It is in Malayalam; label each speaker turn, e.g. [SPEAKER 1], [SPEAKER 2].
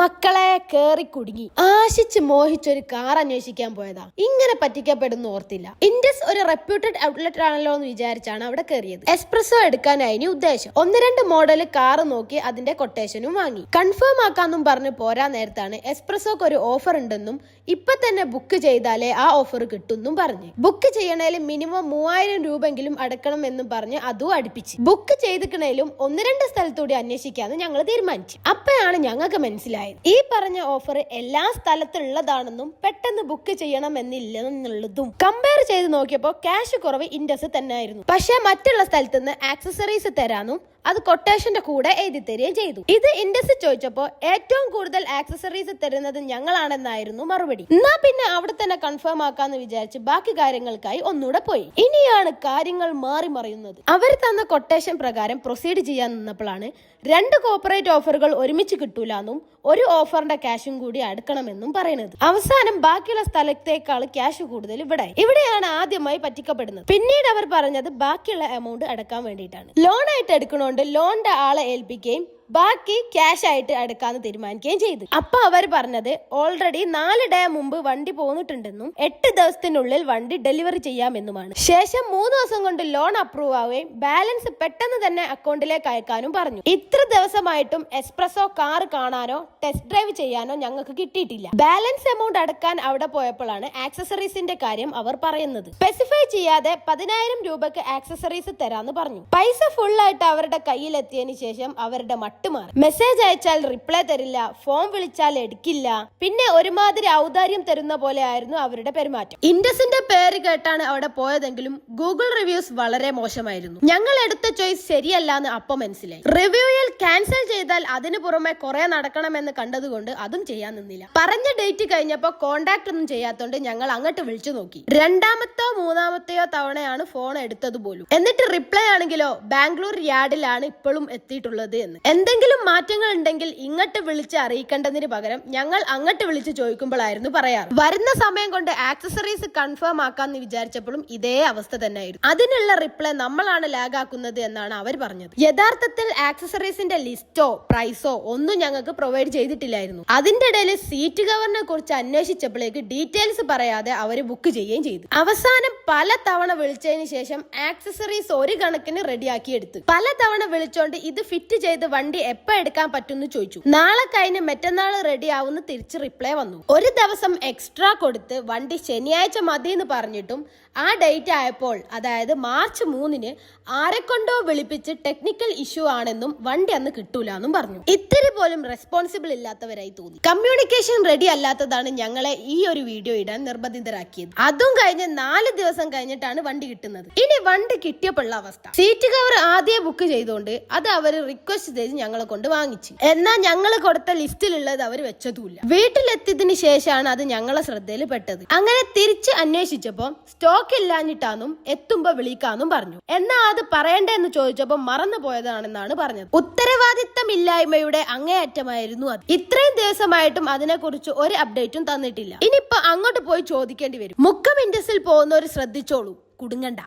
[SPEAKER 1] മക്കളെ കേറി കുടുങ്ങി. ആശിച്ച് മോഹിച്ചൊരു കാർ അന്വേഷിക്കാൻ പോയതാ. ഇങ്ങനെ പറ്റിക്കപ്പെടുന്നു ഓർത്തില്ല. ഇൻഡസ് ഒരു റെപ്യൂട്ടഡ് ഔട്ട്ലെറ്റ് ആണല്ലോ എന്ന് വിചാരിച്ചാണ് അവിടെ കയറിയത് എക്സ്പ്രസോ എടുക്കാനായി ഉദ്ദേശം. ഒന്ന് രണ്ട് മോഡൽ കാർ നോക്കി അതിന്റെ കൊട്ടേഷനും വാങ്ങി. കൺഫേം ആക്കാന്നും പറഞ്ഞ് പോരാ നേരത്താണ് എക്സ്പ്രസോക്ക് ഒരു ഓഫർ ഉണ്ടെന്നും ഇപ്പൊ തന്നെ ബുക്ക് ചെയ്താലേ ആ ഓഫർ കിട്ടുന്നും പറഞ്ഞു. ബുക്ക് ചെയ്യണേലും മിനിമം മൂവായിരം രൂപെങ്കിലും അടക്കണം എന്നും പറഞ്ഞ് അതും അടുപ്പിച്ച്. ബുക്ക് ചെയ്തിക്കണേലും ഒന്ന് രണ്ട് സ്ഥലത്തൂടി അന്വേഷിക്കാന്ന് ഞങ്ങൾ തീരുമാനിച്ചു. അപ്പോഴാണ് ഞങ്ങൾക്ക് മനസ്സിലായത്. ഈ പറഞ്ഞ ഓഫർ എല്ലാ സ്ഥലത്തുള്ളതാണെന്നും പെട്ടെന്ന് ബുക്ക് ചെയ്യണമെന്നില്ലെന്നുള്ളതും. കമ്പയർ ചെയ്ത് നോക്കിയപ്പോൾ ക്യാഷ് കുറവ് ഇൻഡസ് തന്നെ ആയിരുന്നു പക്ഷെ മറ്റുള്ള സ്ഥലത്ത് നിന്ന് ആക്സസറീസ് തരാനും അത് കൊട്ടേഷന്റെ കൂടെ എഴുതി തരികയും ചെയ്തു. ഇത് ഇൻഡസ് ചോദിച്ചപ്പോൾ ഏറ്റവും കൂടുതൽ ആക്സസറീസ് തരുന്നത് ഞങ്ങളാണെന്നായിരുന്നു മറുപടി. എന്നാ പിന്നെ അവിടെ തന്നെ കൺഫേം ആക്കാന്ന് വിചാരിച്ച് ബാക്കി കാര്യങ്ങൾക്കായി ഒന്നുകൂടെ പോയി. ഇനിയാണ് കാര്യങ്ങൾ മാറി മറിയുന്നത്. അവർ തന്ന കൊട്ടേഷൻ പ്രകാരം പ്രൊസീഡ് ചെയ്യാൻ നിന്നപ്പോഴാണ് രണ്ട് കോപ്പറേറ്റ് ഓഫറുകൾ ഒരുമിച്ച് കിട്ടൂല എന്നും ഒരു ഓഫറിന്റെ ക്യാഷും കൂടി അടുക്കണമെന്നും പറയുന്നത്. അവസാനം ബാക്കിയുള്ള സ്ഥലത്തേക്കാൾ ക്യാഷ് കൂടുതൽ ഇവിടെ. ഇവിടെയാണ് ആദ്യമായി പറ്റിക്കപ്പെടുന്നത്. പിന്നീട് അവർ പറഞ്ഞത് ബാക്കിയുള്ള എമൗണ്ട് അടക്കാൻ വേണ്ടിയിട്ടാണ്. ലോൺ ആയിട്ട് എടുക്കണോണ്ട് ലോണിന്റെ ആളെ ഏൽപ്പിക്കുകയും ബാക്കി ക്യാഷ് ആയിട്ട് എടുക്കാന്ന് തീരുമാനിക്കുകയും ചെയ്തു. അപ്പൊ അവർ പറഞ്ഞത് ഓൾറെഡി നാല് ഡേ മുമ്പ് വണ്ടി പോന്നിട്ടുണ്ടെന്നും എട്ട് ദിവസത്തിനുള്ളിൽ വണ്ടി ഡെലിവറി ചെയ്യാമെന്നുമാണ്. ശേഷം മൂന്ന് ദിവസം കൊണ്ട് ലോൺ അപ്രൂവ് ആവുകയും ബാലൻസ് പെട്ടെന്ന് തന്നെ അക്കൗണ്ടിലേക്ക് അയക്കാനും പറഞ്ഞു. ഇത്ര ദിവസമായിട്ടും എക്സ്പ്രസോ കാർ കാണാനോ ടെസ്റ്റ് ഡ്രൈവ് ചെയ്യാനോ ഞങ്ങൾക്ക് കിട്ടിയിട്ടില്ല. ബാലൻസ് എമൗണ്ട് അടക്കാൻ അവിടെ പോയപ്പോഴാണ് ആക്സസറീസിന്റെ കാര്യം അവർ പറയുന്നത്. സ്പെസിഫൈ ചെയ്യാതെ പതിനായിരം രൂപക്ക് ആക്സസറീസ് തരാന്ന് പറഞ്ഞു. പൈസ ഫുൾ ആയിട്ട് അവരുടെ കയ്യിലെത്തിയതിനു ശേഷം അവരുടെ മട്ട് മാറി മെസ്സേജ് അയച്ചാൽ റിപ്ലൈ തരില്ല ഫോൺ വിളിച്ചാൽ എടുക്കില്ല. പിന്നെ ഒരുമാതിരി ഔദാര്യം തരുന്ന പോലെ ആയിരുന്നു അവരുടെ പെരുമാറ്റം. ഇൻഡസിന്റെ പേര് കേട്ടാണ് അവിടെ പോയതെങ്കിലും ഗൂഗിൾ റിവ്യൂസ് വളരെ മോശമായിരുന്നു. ഞങ്ങൾ എടുത്ത ചോയ്സ് ശരിയല്ല എന്ന് അപ്പം മനസ്സിലായി. റിവ്യൂയിൽ ക്യാൻസൽ ചെയ്താൽ അതിന് പുറമെ കുറെ നടക്കണമെന്ന് കണ്ടതുകൊണ്ട് അതും ചെയ്യാൻ നിന്നില്ല. പറഞ്ഞ ഡേറ്റ് കഴിഞ്ഞപ്പോ കോണ്ടാക്ട് ഒന്നും ചെയ്യാത്തോണ്ട് ഞങ്ങൾ അങ്ങോട്ട് വിളിച്ചു നോക്കി. രണ്ടാമത്തോ മൂന്നാമത്തെയോ തവണയാണ് ഫോൺ എടുത്തത് പോലും. എന്നിട്ട് റിപ്ലൈ ആണെങ്കിലോ ബാംഗ്ലൂർ യാർഡിലാണ് ഇപ്പോഴും എത്തിയിട്ടുള്ളത് എന്ന്. എന്തെങ്കിലും മാറ്റങ്ങൾ ഉണ്ടെങ്കിൽ ഇങ്ങോട്ട് വിളിച്ച് അറിയിക്കേണ്ടതിന് പകരം ഞങ്ങൾ അങ്ങോട്ട് വിളിച്ച് ചോദിക്കുമ്പോഴായിരുന്നു പറയാറ്. വരുന്ന സമയം കൊണ്ട് ആക്സസറീസ് കൺഫേം ആക്കാന്ന് വിചാരിച്ചപ്പോഴും ഇതേ അവസ്ഥ തന്നെയായിരുന്നു. അതിനുള്ള റിപ്ലൈ നമ്മളാണ് ലാഗ് ആക്കുന്നത് എന്നാണ് അവർ പറഞ്ഞത്. യഥാർത്ഥത്തിൽ ആക്സസറീസിന്റെ ലിസ്റ്റോ പ്രൈസോ ഒന്നും ഞങ്ങൾക്ക് പ്രൊവൈഡ് ചെയ്തിട്ടില്ലായിരുന്നു. അതിന്റെ ഇടയിൽ സീറ്റ് കവറിനെ കുറിച്ച് അന്വേഷിച്ചപ്പോഴേക്ക് ഡീറ്റെയിൽസ് പറയാതെ അവർ ബുക്ക് ചെയ്യുകയും ചെയ്തു. അവസാനം പല തവണ വിളിച്ചതിന് ശേഷം ആക്സസറീസ് ഒരു കണക്കിന് റെഡിയാക്കി എടുത്തു. പല തവണ വിളിച്ചോണ്ട് ഇത് ഫിറ്റ് ചെയ്ത് വണ്ടി എപ്പോ എടുക്കാൻ പറ്റുമെന്ന് ചോദിച്ചു. നാളെ കഴിഞ്ഞ് മറ്റന്നാൾ റെഡി ആവുന്ന തിരിച്ച് റിപ്ലൈ വന്നു. ഒരു ദിവസം എക്സ്ട്രാ കൊടുത്ത് വണ്ടി ശനിയാഴ്ച മതി എന്ന് പറഞ്ഞിട്ടും ആ ഡേറ്റ് ആയപ്പോൾ അതായത് മാർച്ച് മൂന്നിന് ആരെക്കൊണ്ടോ വിളിപ്പിച്ച് ടെക്നിക്കൽ ഇഷ്യൂ ആണെന്നും വണ്ടി അന്ന് കിട്ടൂല എന്നും പറഞ്ഞു. ഇത്തിരി പോലും റെസ്പോൺസിബിൾ ഇല്ലാത്തവരായി തോന്നി. കമ്മ്യൂണിക്കേഷൻ റെഡി അല്ലാത്തതാണ് ഞങ്ങളെ ഈ ഒരു വീഡിയോ ഇടാൻ നിർബന്ധിതരാക്കിയത്. അതും കഴിഞ്ഞ് നാല് ദിവസം കഴിഞ്ഞിട്ടാണ് വണ്ടി കിട്ടുന്നത്. ഇനി വണ്ടി കിട്ടിയപ്പോഴുള്ള അവസ്ഥ. സീറ്റ് കവർ ആദ്യം ബുക്ക് ചെയ്തുകൊണ്ട് അത് അവർ റിക്വസ്റ്റ് ചെയ്ത് ഞങ്ങളെ കൊണ്ട് വാങ്ങിച്ചു. എന്നാൽ ഞങ്ങൾ കൊടുത്ത ലിസ്റ്റിലുള്ളത് അവർ വെച്ചതുമില്ല. വീട്ടിലെത്തിയതിനു ശേഷമാണ് അത് ഞങ്ങളെ ശ്രദ്ധയിൽ പെട്ടത്. അങ്ങനെ തിരിച്ച് അന്വേഷിച്ചപ്പോൾ സ്റ്റോക്ക് ഇല്ലാഞ്ഞിട്ടാന്നും എത്തുമ്പോ വിളിക്കാന്നും പറഞ്ഞു. എന്നാ അത് പറയണ്ടെന്ന് ചോദിച്ചപ്പോൾ മറന്നു പോയതാണെന്നാണ് പറഞ്ഞത് ഉത്തരവാദിത്തമില്ലായ്മയുടെ അങ്ങേയറ്റമായിരുന്നു അത്. ഇത്രയും ദിവസമായിട്ടും അതിനെക്കുറിച്ച് ഒരു അപ്ഡേറ്റും തന്നിട്ടില്ല. ഇനിയിപ്പോ അങ്ങോട്ട് പോയി ചോദിക്കേണ്ടി വരും. മുക്കം ഇൻഡസിൽ പോകുന്നവർ ശ്രദ്ധിച്ചോളൂ. കുടുങ്ങണ്ട.